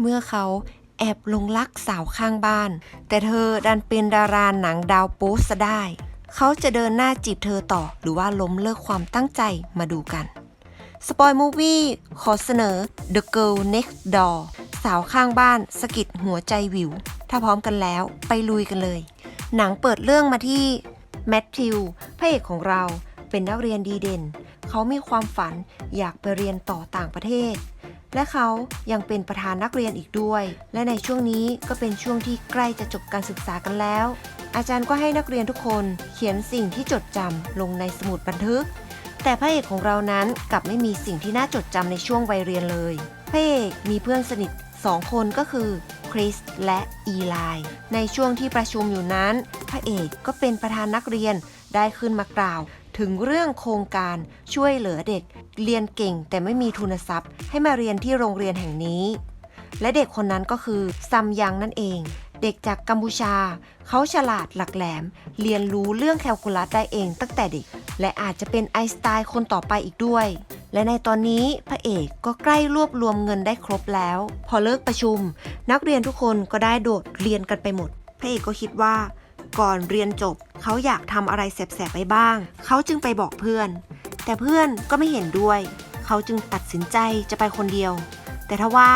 เมื่อเขาแอบลงรักสาวข้างบ้าน แต่เธอดันเป็นดาราหนังดาวโป๊ซะได้ เขาจะเดินหน้าจีบเธอต่อ หรือว่าล้มเลิกความตั้งใจมาดูกัน สปอยมูวี่ขอเสนอ The Girl Next Door สาวข้างบ้านสะกิดหัวใจวิว ถ้าพร้อมกันแล้วไปลุยกันเลย หนังเปิดเรื่องมาที่แมทธิวพระเอกของเราเป็นนักเรียนดีเด่น เขามีความฝันอยากไปเรียนต่อต่างประเทศ และเขายังเป็นประธานนักเรียนอีกด้วย และในช่วงนี้ก็เป็นช่วงที่ใกล้จะจบการศึกษากันแล้ว อาจารย์ก็ให้นักเรียนทุกคนเขียนสิ่งที่จดจำลงในสมุดบันทึก แต่พระเอกของเรานั้นกลับไม่มีสิ่งที่น่าจดจำในช่วงวัยเรียนเลยพระเอกมีเพื่อนสนิทสองคนก็คือคริสและอีไลในช่วงที่ประชุมอยู่นั้น พระเอกก็เป็นประธานนักเรียนได้ขึ้นมากล่าว ถึงเรื่องโครงการช่วยเหลือเด็ก เรียนเก่งแต่ไม่มีทุนทรัพย์ ให้มาเรียนที่โรงเรียนแห่งนี้ และเด็กคนนั้นก็คือซัมยังนั่นเอง เด็กจากกัมพูชา เขาฉลาดหลักแหลม เรียนรู้เรื่องแคลคูลัสได้เองตั้งแต่เด็ก และอาจจะเป็นไอสไตน์คนต่อไปอีกด้วยและในตอนนี้พระเอกก็ใกล้รวบรวมเงินได้ครบแล้ว พอเลิกประชุม นักเรียนทุกคนก็ได้โดดเรียนกันไปหมด พระเอกก็คิดว่า ก่อนเรียนจบ เขาอยากทำอะไรแสบๆไปบ้าง เขาจึงไปบอกเพื่อน แต่เพื่อนก็ไม่เห็นด้วย เขาจึงตัดสินใจจะไปคนเดียว แต่ทว่า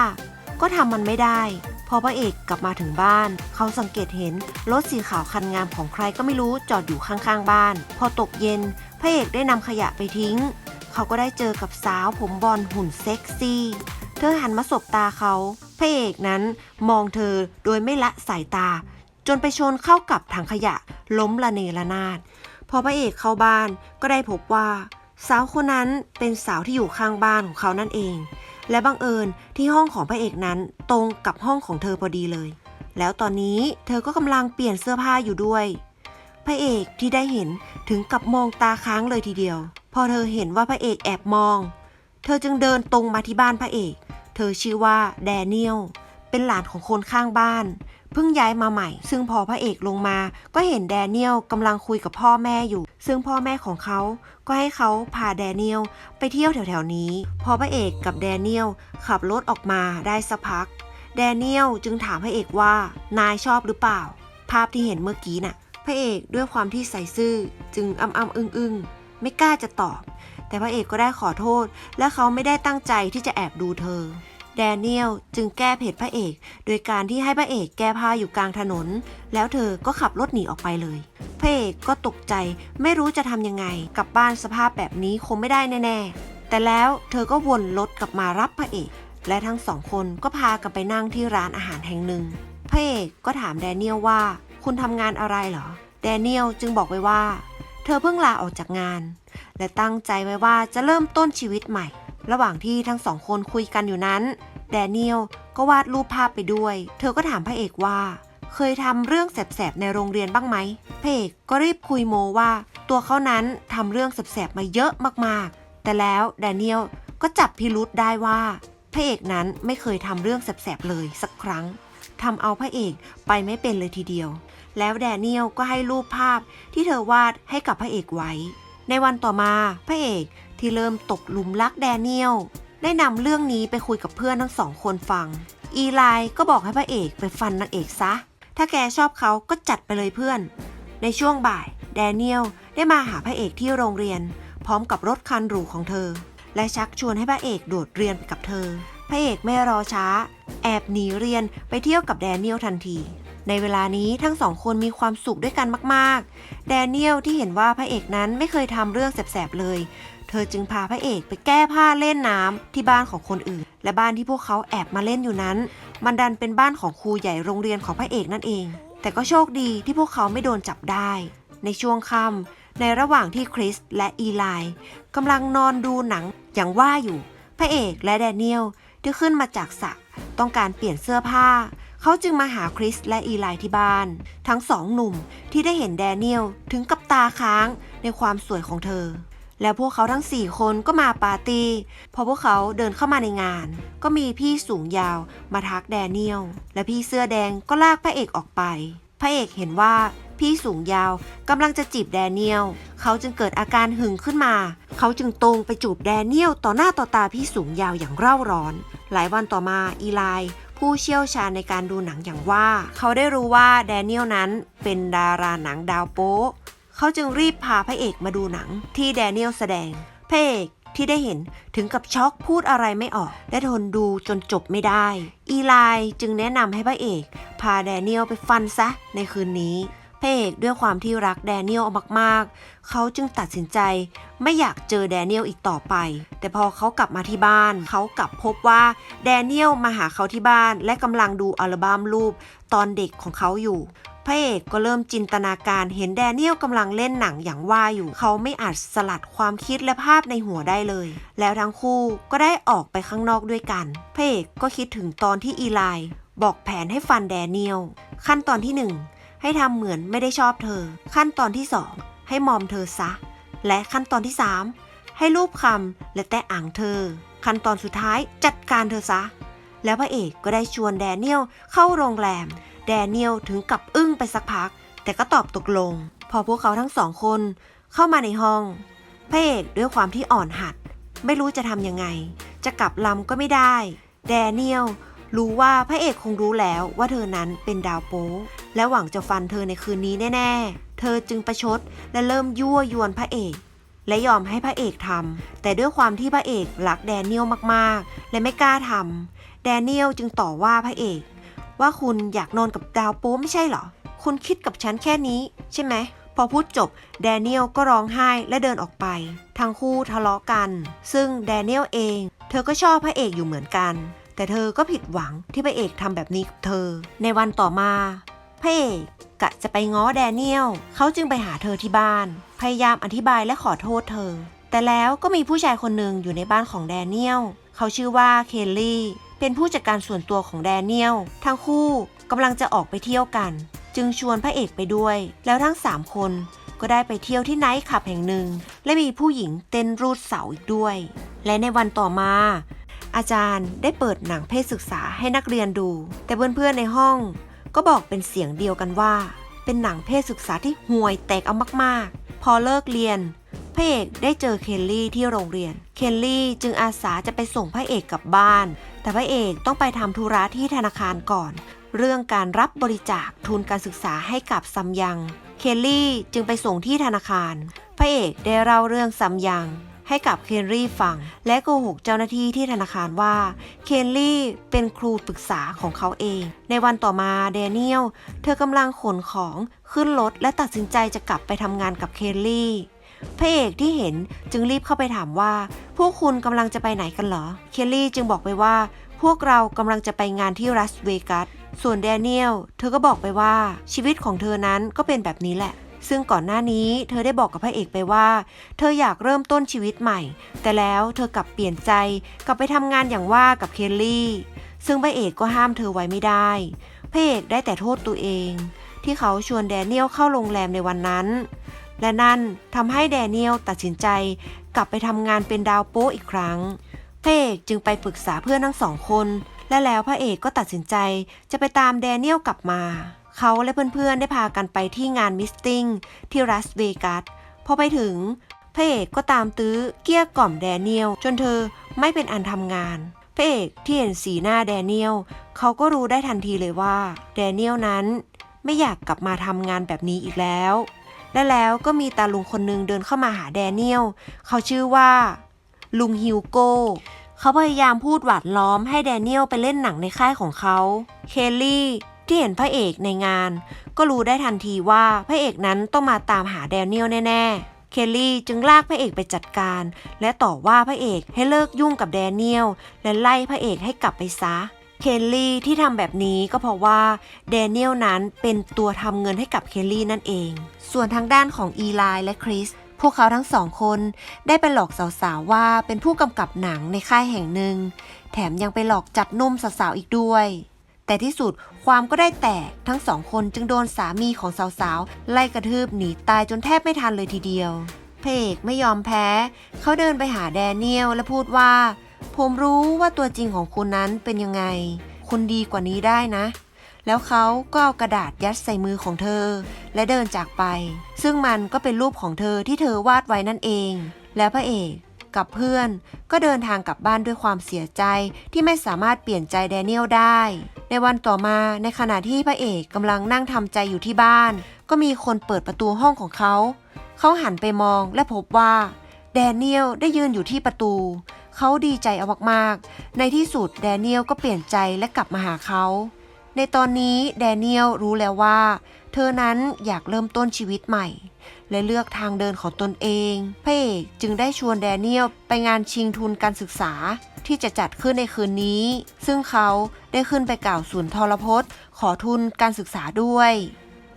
ก็ทำมันไม่ได้ พอพระเอกกลับมาถึงบ้าน เขาสังเกตเห็นรถสีขาวคันงามของใครก็ไม่รู้จอดอยู่ข้างๆบ้าน พอตกเย็น พระเอกได้นำขยะไปทิ้ง เขาก็ได้เจอกับสาวผมบอลหุ่นเซ็กซี่ เธอหันมาสบตาเขาพระเอกนั้นมองเธอโดยไม่ละสายตา จนไปชนเข้ากับถังขยะล้มละเนระนาด พอพระเอกเข้าบ้านก็ได้พบว่า สาวคนนั้นเป็นสาวที่อยู่ข้างบ้านของเขานั่นเอง และบังเอิญที่ห้องของพระเอกนั้นตรงกับห้องของเธอพอดีเลย แล้วตอนนี้เธอก็กำลังเปลี่ยนเสื้อผ้าอยู่ด้วย พระเอกที่ได้เห็นถึงกับมองตาค้างเลยทีเดียว พอเธอเห็นว่าพระเอกแอบมอง เธอจึงเดินตรงมาที่บ้านพระเอก เธอชื่อว่าแดเนียลเป็นหลานของคนข้างบ้าน เพิ่งย้ายมาใหม่ ซึ่งพอพระเอกลงมา ก็เห็นแดเนียลกำลังคุยกับพ่อแม่อยู่ ซึ่งพ่อแม่ของเขาก็ให้เขาพาแดเนียลไปเที่ยวแถวๆนี้ พอพระเอกกับแดเนียลขับรถออกมาได้สักพัก แดเนียลจึงถามพระเอกว่านายชอบหรือเปล่า ภาพที่เห็นเมื่อกี้น่ะ พระเอกด้วยความที่ใส่ซื่อ จึงอ้ำอ้ำอึ้งอึ้งๆไม่กล้าจะตอบ แต่พระเอกก็ได้ขอโทษ และเขาไม่ได้ตั้งใจที่จะแอบดูเธอ แดเนียลจึงแก้เผ็ดพระเอก โดยการที่ให้พระเอกแก้ผ้าอยู่กลางถนน แล้วเธอก็ขับรถหนีออกไปเลยพระเอกก็ตกใจไม่รู้จะทำยังไงกลับบ้านสภาพแบบนี้คงไม่ได้แน่ๆ แต่แล้วเธอก็วนรถกลับมารับพระเอก และทั้งสองคนก็พากันไปนั่งที่ร้านอาหารแห่งหนึ่งพระเอกก็ถามแดเนียลว่าคุณทำงานอะไรเหรอ แดเนียลจึงบอกไว้ว่า เธอเพิ่งลาออกจากงาน และตั้งใจไว้ว่าจะเริ่มต้นชีวิตใหม่ ระหว่างที่ทั้งสองคนคุยกันอยู่นั้น แดเนียลก็วาดรูปภาพไปด้วย เธอก็ถามพระเอกว่า เคยทำเรื่องแสบๆในโรงเรียนบ้างไหมพระเอกก็รีบคุยโมว่า ตัวเขานั้นทำเรื่องแสบๆมาเยอะมากๆ แต่แล้วแดเนียลก็จับพิรุษได้ว่าพระเอกนั้นไม่เคยทำเรื่องแสบๆเลยสักครั้งทำเอาพระเอกไปไม่เป็นเลยทีเดียว แล้วแดเนียลก็ให้รูปภาพที่เธอวาดให้กับพระเอกไว้ ในวันต่อมาพระเอก ที่เริ่มตกหลุมรักแดเนียล ได้นำเรื่องนี้ไปคุยกับเพื่อนทั้งสองคนฟัง อีไลก็บอกให้พระเอกไปฟันนางเอกซะ ถ้าแกชอบเขาก็จัดไปเลยเพื่อน ในช่วงบ่าย แดเนียลได้มาหาพระเอกที่โรงเรียน พร้อมกับรถคันหรูของเธอ และชักชวนให้พระเอกโดดเรียนไปกับเธอ พระเอกไม่รอช้า แอบหนีเรียนไปเที่ยวกับแดเนียลทันทีในเวลานี้ทั้งสองคนมีความสุขด้วยกันมาก ๆ แดเนียลที่เห็นว่าพระเอกนั้นไม่เคยทำเรื่องแสบๆเลย เธอจึงพาพระเอกไปแก้ผ้าเล่นน้ำที่บ้านของคนอื่น และบ้านที่พวกเขาแอบมาเล่นอยู่นั้น มันดันเป็นบ้านของครูใหญ่โรงเรียนของพระเอกนั่นเอง แต่ก็โชคดีที่พวกเขาไม่โดนจับได้ ในช่วงค่ำในระหว่างที่คริสและอีไลกำลังนอนดูหนังอย่างว่าอยู่ พระเอกและแดเนียลที่ขึ้นมาจากสระต้องการเปลี่ยนเสื้อผ้า เขาจึงมาหาคริสและอีไลที่บ้าน ทั้งสองหนุ่มที่ได้เห็นแดเนียลถึงกับตาค้างในความสวยของเธอ แล้วพวกเขาทั้ง 4 คนก็มาปาร์ตี้ พอพวกเขาเดินเข้ามาในงาน ก็มีพี่สูงยาวมาทักแดเนียล และพี่เสื้อแดงก็ลากพระเอกออกไป พระเอกเห็นว่าพี่สูงยาวกำลังจะจีบแดเนียล เขาจึงเกิดอาการหึงขึ้นมา เขาจึงตรงไปจูบแดเนียลต่อหน้าต่อตาพี่สูงยาวอย่างเร่าร้อน หลายวันต่อมาอีไลผู้เชี่ยวชาญในการดูหนังอย่างว่า เขาได้รู้ว่าแดเนียลนั้นเป็นดาราหนังดาวโป๊ะ เขาจึงรีบพาพระเอกมาดูหนังที่แดเนียลแสดง พระเอกที่ได้เห็นถึงกับช็อกพูดอะไรไม่ออก และทนดูจนจบไม่ได้ อีไลจึงแนะนำให้พระเอก พาแดเนียลไปฟันซะในคืนนี้ พระเอกด้วยความที่รักแดเนียลมากๆ เขาจึงตัดสินใจไม่อยากเจอแดเนียลอีกต่อไป แต่พอเขากลับมาที่บ้าน เขากลับพบว่าแดเนียลมาหาเขาที่บ้านและกำลังดูอัลบั้มรูปตอนเด็กของเขาอยู่พระเอกก็เริ่มจินตนาการเห็นแดเนียลกำลังเล่นหนังอย่างว่าอยู่ เขาไม่อาจสลัดความคิดและภาพในหัวได้เลย แล้วทั้งคู่ก็ได้ออกไปข้างนอกด้วยกัน พระเอกก็คิดถึงตอนที่อีไลบอกแผนให้ฟันแดเนียลขั้นตอนที่หนึ่ง ให้ทำเหมือนไม่ได้ชอบเธอ ขั้นตอนที่สองให้มอมเธอซะ และขั้นตอนที่ 3 ให้รูปคำและแตะอ่างเธอ ขั้นตอนสุดท้ายจัดการเธอซะ แล้วพระเอกก็ได้ชวนแดเนียลเข้าโรงแรม แดเนียลถึงกับอึ้งไปสักพัก แต่ก็ตอบตกลง พอพวกเขาทั้งสองคนเข้ามาในห้อง พระเอกด้วยความที่อ่อนหัด ไม่รู้จะทำยังไง จะกลับลำก็ไม่ได้ แดเนียล รู้ว่าพระเอกคงรู้แล้วว่าเธอนั้นเป็นดาวโป๊และหวังจะฟันเธอในคืนนี้แน่ ๆ เธอจึงประชดและเริ่มยั่วยวนพระเอก และยอมให้พระเอกทำแต่ด้วยความที่พระเอกรักแดเนียลมากๆ และไม่กล้าทำแดเนียลจึงต่อว่าพระเอก ว่าคุณอยากนอนกับดาวโป๊ไม่ใช่เหรอ คุณคิดกับฉันแค่นี้ใช่ไหมพอพูดจบแดเนียลก็ร้องไห้และเดินออกไป ทั้งคู่ทะเลาะกัน ซึ่งแดเนียลเอง เธอก็ชอบพระเอกอยู่เหมือนกัน แต่เธอก็ผิดหวังที่พระเอกทำแบบนี้กับเธอ ในวันต่อมาพระเอกกะจะไปง้อแดเนียลเขาจึงไปหาเธอที่บ้าน พยายามอธิบายและขอโทษเธอ แต่แล้วก็มีผู้ชายคนหนึ่งอยู่ในบ้านของแดเนียลเขาชื่อว่าเคลลี่ เป็นผู้จัดการส่วนตัวของแดเนียลทั้งคู่กำลังจะออกไปเที่ยวกัน จึงชวนพระเอกไปด้วย แล้วทั้งสามคนก็ได้ไปเที่ยวที่ไนท์คลับแห่งหนึ่ง และมีผู้หญิงเต้นรูดเสาอีกด้วย และในวันต่อมา อาจารย์ได้เปิดหนังเพศศึกษาให้นักเรียนดู แต่เพื่อนๆในห้อง ก็บอกเป็นเสียงเดียวกันว่า เป็นหนังเพศศึกษาที่ห่วยแตกเอามากๆ พอเลิกเรียนพระเอกได้เจอเคลลี่ที่โรงเรียน เคลลี่จึงอาสาจะไปส่งพระเอกกลับบ้าน แต่พระเอกต้องไปทำธุระที่ธนาคารก่อน เรื่องการรับบริจาคทุนการศึกษาให้กับซัมยัง เคลลี่จึงไปส่งที่ธนาคาร พระเอกได้เล่าเรื่องซัมยัง ให้กับเคนรี่ฟัง และโกหกเจ้าหน้าที่ที่ธนาคารว่าเคนรี่เป็นครูปรึกษาของเขาเอง ในวันต่อมาแดเนียลเธอกำลังขนของขึ้นรถและตัดสินใจจะกลับไปทำงานกับเคนรี่พระเอกที่เห็นจึงรีบเข้าไปถามว่า พวกคุณกำลังจะไปไหนกันเหรอ เคลลี่จึงบอกไปว่า พวกเรากำลังจะไปงานที่รัสเวกัส ส่วนแดเนียล เธอก็บอกไปว่าชีวิตของเธอนั้นก็เป็นแบบนี้แหละ ซึ่งก่อนหน้านี้เธอได้บอกกับพระเอกไปว่า เธออยากเริ่มต้นชีวิตใหม่ แต่แล้วเธอกลับเปลี่ยนใจกลับไปทำงานอย่างว่ากับเคลลี่ ซึ่งพระเอกก็ห้ามเธอไว้ไม่ได้พระเอกได้แต่โทษตัวเอง ที่เขาชวนแดเนียลเข้าโรงแรมในวันนั้น และนั่นทำให้แดเนียลตัดสินใจ กลับไปทำงานเป็นดาวโป๊อีกครั้งพระเอกจึงไปปรึกษาเพื่อนทั้งสองคน และแล้วพระเอกก็ตัดสินใจจะไปตามแดเนียลกลับมา เขาและเพื่อนๆได้พากันไปที่งานมิสติ้งที่รัสเวกัสพอไปถึงพระเอกก็ตามตื้อเกี้ยกล่อมแดเนียลจนเธอไม่เป็นอันทำงานพระเอกที่เห็นสีหน้าแดเนียลเขาก็รู้ได้ทันทีเลยว่าแดเนียลนั้นไม่อยากกลับมาทำงานแบบนี้อีกแล้ว และแล้วก็มีตาลุงคนหนึงเดินเข้ามาหาแดเนียลเขาชื่อว่า ลุงฮิวโก้เขาพยายามพูดหวาดล้อมให้แดเนียลไปเล่นหนังในค่ายของเขา เคลลี่ ที่เห็นพระเอกในงาน ก็รู้ได้ทันทีว่าพระเอกนั้นต้องมาตามหาแดเนียลแน่ๆ เคลลี่จึงลากพระเอกไปจัดการ และต่อว่าพระเอกให้เลิกยุ่งกับแดเนียลและไล่พระเอกให้กลับไปซะเคลลี่ที่ทำแบบนี้ก็เพราะว่าแดเนียลนั้นเป็นตัวทำเงินให้กับเคลลี่นั่นเอง ส่วนทางด้านของอีไลและคริสพวกเขาทั้งสองคนได้ไปหลอกสาวๆว่าเป็นผู้กำกับหนังในค่ายแห่งหนึ่ง แถมยังไปหลอกจับนุ่มสาวๆอีกด้วย แต่ที่สุดความก็ได้แตกทั้งสองคนจึงโดนสามีของสาวๆ ไล่กระทืบหนีตายจนแทบไม่ทันเลยทีเดียวพเอกไม่ยอมแพ้ เขาเดินไปหาแดเนียลและพูดว่า ผมรู้ว่าตัวจริงของคุณนั้นเป็นยังไง คุณดีกว่านี้ได้นะ แล้วเขาก็เอากระดาษยัดใส่มือของเธอ และเดินจากไป ซึ่งมันก็เป็นรูปของเธอที่เธอวาดไว้นั่นเอง แล้วพระเอก กับเพื่อน ก็เดินทางกลับบ้านด้วยความเสียใจที่ไม่สามารถเปลี่ยนใจแดเนียลได้ ในวันต่อมาในขณะที่พระเอกกำลังนั่งทำใจอยู่ที่บ้าน ก็มีคนเปิดประตูห้องของเขา เขาหันไปมองและพบว่าแดเนียลได้ยืนอยู่ที่ประตู เขาดีใจเอามากๆ ในที่สุดแดเนียลก็เปลี่ยนใจและกลับมาหาเขา ในตอนนี้แดเนียลรู้แล้วว่า เธอนั้นอยากเริ่มต้นชีวิตใหม่ และเลือกทางเดินของตนเองพระเอกจึงได้ชวนแดเนียลไปงานชิงทุนการศึกษาที่จะจัดขึ้นในคืนนี้ ซึ่งเขาได้ขึ้นไปกล่าวสุนทรพจน์ ขอทุนการศึกษาด้วย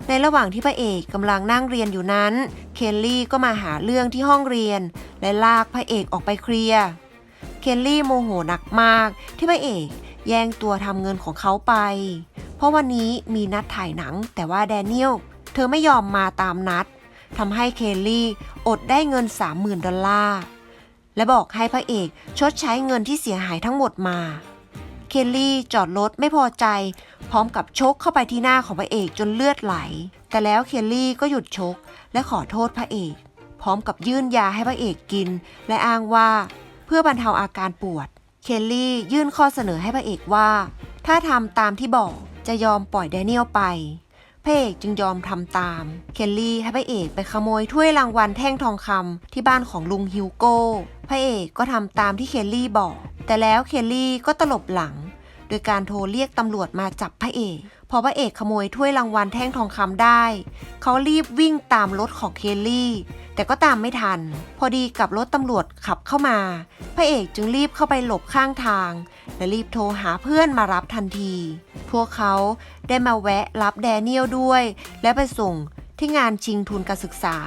ในระหว่างที่พระเอกกำลังนั่งเรียนอยู่นั้น เคลลี่ก็มาหาเรื่องที่ห้องเรียน และลากพระเอกออกไปเคลียร์ เคลลี่โมโหหนักมาก ที่พระเอกแย่งตัวทำเงินของเขาไป เพราะวันนี้มีนัดถ่ายหนัง แต่ว่าแดเนียลเธอไม่ยอมมาตามนัด ทำให้เคลลี่อดได้เงิน 30,000 ดอลลาร์ และบอกให้พระเอกชดใช้เงินที่เสียหายทั้งหมดมา เคลลี่จอดรถไม่พอใจ พร้อมกับชกเข้าไปที่หน้าของพระเอกจนเลือดไหล แต่แล้วเคลลี่ก็หยุดชกและขอโทษพระเอก พร้อมกับยื่นยาให้พระเอกกิน และอ้างว่า เพื่อบรรเทาอาการปวด เคลลี่ยื่นข้อเสนอให้พระเอกว่า ถ้าทำตามที่บอกจะยอมปล่อยแดเนียลไป พระเอกจึงยอมทำตาม เคลลี่ให้พระเอกไปขโมยถ้วยรางวัลแท่งทองคำที่บ้านของลุงฮิวโก้ พระเอกก็ทำตามที่เคลลี่บอก แต่แล้วเคลลี่ก็ตลบหลัง โดยการโทรเรียกตำรวจมาจับพระเอก พอพระเอกขโมยถ้วยรางวัลแท่งทองคำได้ เขารีบวิ่งตามรถของเคลลี่ แต่ก็ตามไม่ทัน พอดีกับรถตำรวจขับเข้ามา พระเอกจึงรีบเข้าไปหลบข้างทาง และรีบโทรหาเพื่อนมารับทันที พวกเขาได้มาแวะรับแดเนียลด้วย และไปส่งที่งานชิงทุนการศึกษา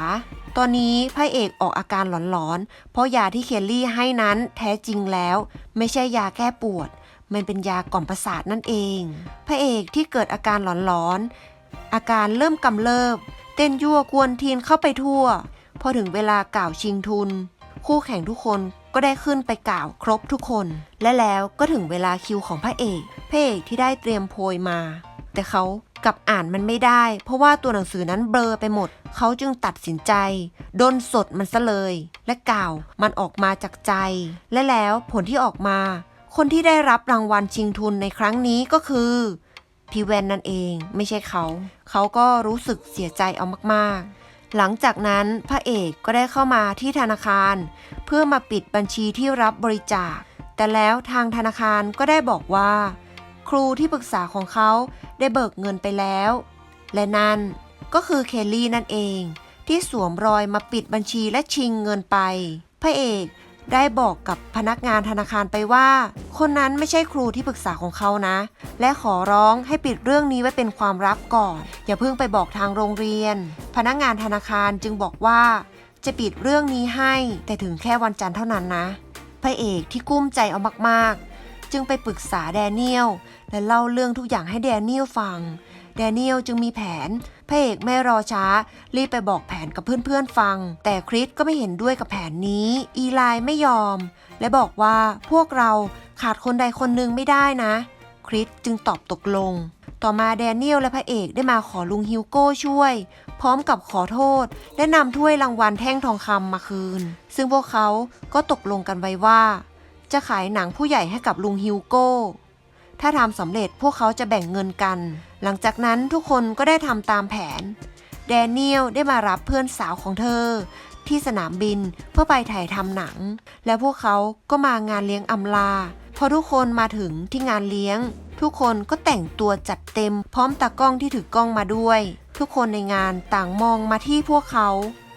ตอนนี้พระเอกออกอาการหลอนๆ เพราะยาที่เคลลี่ให้นั้นแท้จริงแล้ว ไม่ใช่ยาแก้ปวด มันเป็นยากล่อมประสาทนั่นเอง พระเอกที่เกิดอาการหลอนๆ อาการเริ่มกำเริบ เต้นยั่วกวนทีนเข้าไปทั่ว พอถึงเวลากล่าวชิงทุน คู่แข่งทุกคนก็ได้ขึ้นไปกล่าวครบทุกคน และแล้วก็ถึงเวลาคิวของพระเอกพระเอกที่ได้เตรียมโพยมา แต่เขากลับอ่านมันไม่ได้ เพราะว่าตัวหนังสือนั้นเบลอไปหมด เขาจึงตัดสินใจด้นสดมันซะเลย และกล่าวมันออกมาจากใจ และแล้วผลที่ออกมา คนที่ได้รับรางวัลชิงทุนในครั้งนี้ก็คือพี่แวนนั่นเองไม่ใช่เขา เขาก็รู้สึกเสียใจเอามากๆ หลังจากนั้นพระเอกก็ได้เข้ามาที่ธนาคาร เพื่อมาปิดบัญชีที่รับบริจาค แต่แล้วทางธนาคารก็ได้บอกว่า ครูที่ปรึกษาของเขาได้เบิกเงินไปแล้ว และนั่นก็คือเคลลี่นั่นเอง ที่สวมรอยมาปิดบัญชีและชิงเงินไป พระเอก ได้บอกกับพนักงานธนาคารไปว่า คนนั้นไม่ใช่ครูที่ปรึกษาของเขานะ และขอร้องให้ปิดเรื่องนี้ไว้เป็นความลับก่อน อย่าเพิ่งไปบอกทางโรงเรียน พนักงานธนาคารจึงบอกว่า จะปิดเรื่องนี้ให้ แต่ถึงแค่วันจันทร์เท่านั้นนะพระเอกที่กุ้มใจเอามากๆ จึงไปปรึกษาแดเนียลและเล่าเรื่องทุกอย่างให้แดเนียลฟัง แดเนียลจึงมีแผน พระเอกไม่รอช้า รีบไปบอกแผนกับเพื่อนๆฟัง แต่คริสก็ไม่เห็นด้วยกับแผนนี้ อีไลไม่ยอม และบอกว่าพวกเราขาดคนใดคนหนึ่งไม่ได้นะ คริสจึงตอบตกลง ต่อมาแดเนียลและพระเอกได้มาขอลุงฮิวโก้ช่วย พร้อมกับขอโทษ และนำถ้วยรางวัลแท่งทองคำมาคืน ซึ่งพวกเขาก็ตกลงกันไว้ว่า จะขายหนังผู้ใหญ่ให้กับลุงฮิวโก้ ถ้าทำสำเร็จพวกเขาจะแบ่งเงินกัน หลังจากนั้นทุกคนก็ได้ทำตามแผน แดเนียลได้มารับเพื่อนสาวของเธอ ที่สนามบินเพื่อไปถ่ายทำหนัง และพวกเขาก็มางานเลี้ยงอำลา พอทุกคนมาถึงที่งานเลี้ยง ทุกคนก็แต่งตัวจัดเต็ม พร้อมตากล้องที่ถือกล้องมาด้วย ทุกคนในงานต่างมองมาที่พวกเขา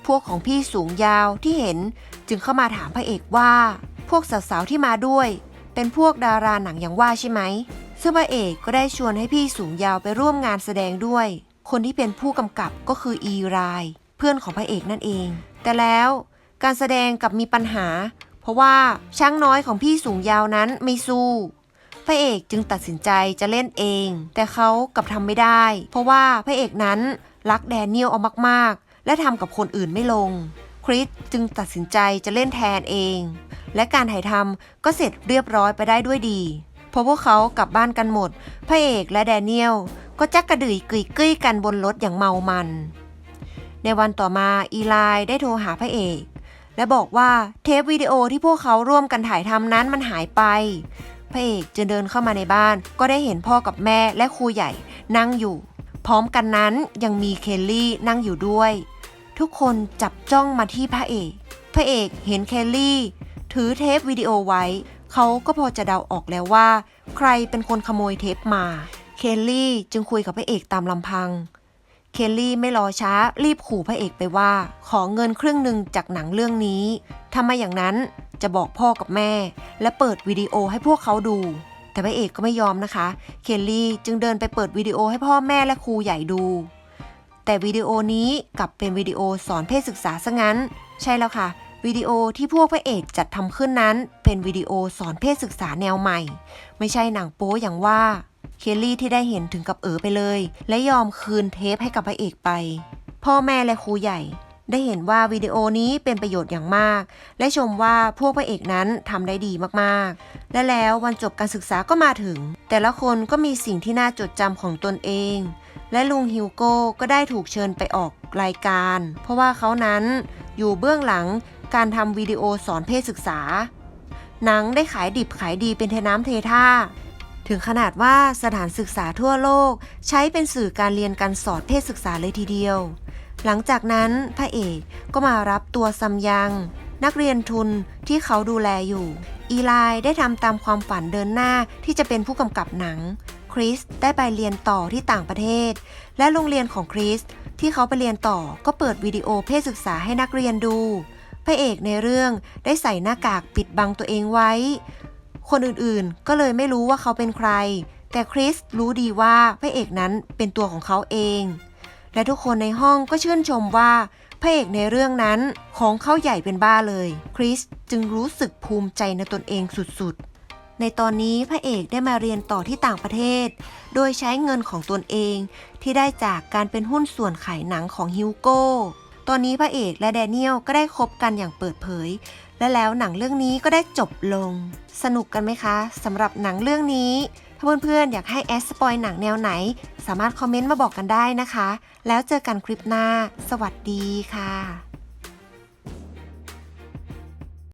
พวกของพี่สูงยาวที่เห็นจึงเข้ามาถามพระเอกว่า พวกสาวๆที่มาด้วย เป็นพวกดาราหนังอย่างว่าใช่ไหมซึ่งพระเอกก็ได้ชวนให้พี่สูงยาวไปร่วมงานแสดงด้วย คนที่เป็นผู้กำกับก็คืออีราย เพื่อนของพระเอกนั่นเอง แต่แล้วการแสดงกลับมีปัญหา เพราะว่าช่างน้อยของพี่สูงยาวนั้นไม่สู้พระเอกจึงตัดสินใจจะเล่นเอง แต่เขากลับทำไม่ได้ เพราะว่าพระเอกนั้นรักแดเนียลเอามากๆ และทำกับคนอื่นไม่ลง ริสจึงตัดสินใจจะเล่นแทนเอง และการถ่ายทำก็เสร็จเรียบร้อยไปได้ด้วยดีพอพวกเขากลับบ้านกันหมด พระเอกและแดเนียลก็จักกระดือยกึยกึยกันบนรถอย่างเมามัน ในวันต่อมาอีไลได้โทรหาพระเอกแและบอกว่าเทปวิดีโอที่พวกเขาร่วมกันถ่ายทำนั้นมันหายไป พระเอกจึงเดินเข้ามาในบ้าน ก็ได้เห็นพ่อกับแม่และครูใหญ่นั่งอยู่ พร้อมกันนั้นยังมีเคลลี่นั่งอยู่ด้วย ทุกคนจับจ้องมาที่พระเอก พระเอกเห็นเคลลี่ ถือเทปวิดีโอไว้ เขาก็พอจะเดาออกแล้วว่า ใครเป็นคนขโมยเทปมา เคลลี่จึงคุยกับพระเอกตามลำพัง เคลลี่ไม่รอช้ารีบขู่พระเอกไปว่า ขอเงินครึ่งหนึ่งจากหนังเรื่องนี้ ถ้าไม่อย่างนั้นจะบอกพ่อกับแม่ และเปิดวิดีโอให้พวกเขาดูแต่พระเอกก็ไม่ยอมนะคะ เคลลี่จึงเดินไปเปิดวิดีโอให้พ่อแม่และครูใหญ่ดู แต่วิดีโอนี้กลับเป็นวิดีโอสอนเพศศึกษาซะงั้น ใช่แล้วค่ะ วิดีโอที่พวกพระเอกจัดทำขึ้นนั้น เป็นวิดีโอสอนเพศศึกษาแนวใหม่ ไม่ใช่หนังโป๊อย่างว่าเคลลี่ที่ได้เห็นถึงกับเอ๋อไปเลย และยอมคืนเทปให้กับพระเอกไป พ่อแม่และครูใหญ่ ได้เห็นว่าวิดีโอนี้เป็นประโยชน์อย่างมาก และชมว่าพวกพระเอกนั้นทำได้ดีมากๆ และแล้ววันจบการศึกษาก็มาถึง แต่ละคนก็มีสิ่งที่น่าจดจำของตนเอง และลุงฮิวโก้ก็ได้ถูกเชิญไปออกรายการ เพราะว่าเขานั้นอยู่เบื้องหลังการทำวิดีโอสอนเพศศึกษา หนังได้ขายดิบขายดีเป็นเทน้ำเทท่า ถึงขนาดว่าสถานศึกษาทั่วโลก ใช้เป็นสื่อการเรียนการสอนเพศศึกษาเลยทีเดียว หลังจากนั้นพระเอกก็มารับตัวซัมยัง นักเรียนทุนที่เขาดูแลอยู่ อีไลได้ทำตามความฝันเดินหน้าที่จะเป็นผู้กำกับหนัง คริสได้ไปเรียนต่อที่ต่างประเทศ และโรงเรียนของคริสที่เขาไปเรียนต่อก็เปิดวิดีโอเพศศึกษาให้นักเรียนดู พระเอกในเรื่องได้ใส่หน้ากากปิดบังตัวเองไว้ คนอื่นๆก็เลยไม่รู้ว่าเขาเป็นใคร แต่คริสรู้ดีว่าพระเอกนั้นเป็นตัวของเขาเอง และทุกคนในห้องก็ชื่นชมว่าพระเอกในเรื่องนั้นของเขาใหญ่เป็นบ้าเลย คริสจึงรู้สึกภูมิใจในตนเองสุดๆ ในตอนนี้พระเอกได้มาเรียนต่อที่ต่างประเทศ โดยใช้เงินของตนเองที่ได้จากการเป็นหุ้นส่วนขายหนังของฮิวโก้ ตอนนี้พระเอกและแดเนียลก็ได้คบกันอย่างเปิดเผย และแล้วหนังเรื่องนี้ก็ได้จบลง สนุกกันไหมคะสำหรับหนังเรื่องนี้ ถ้าเพื่อนๆอยากให้แอสสปอยหนังแนวไหน สามารถคอมเมนต์มาบอกกันได้นะคะ แล้วเจอกันคลิปหน้า สวัสดีค่ะ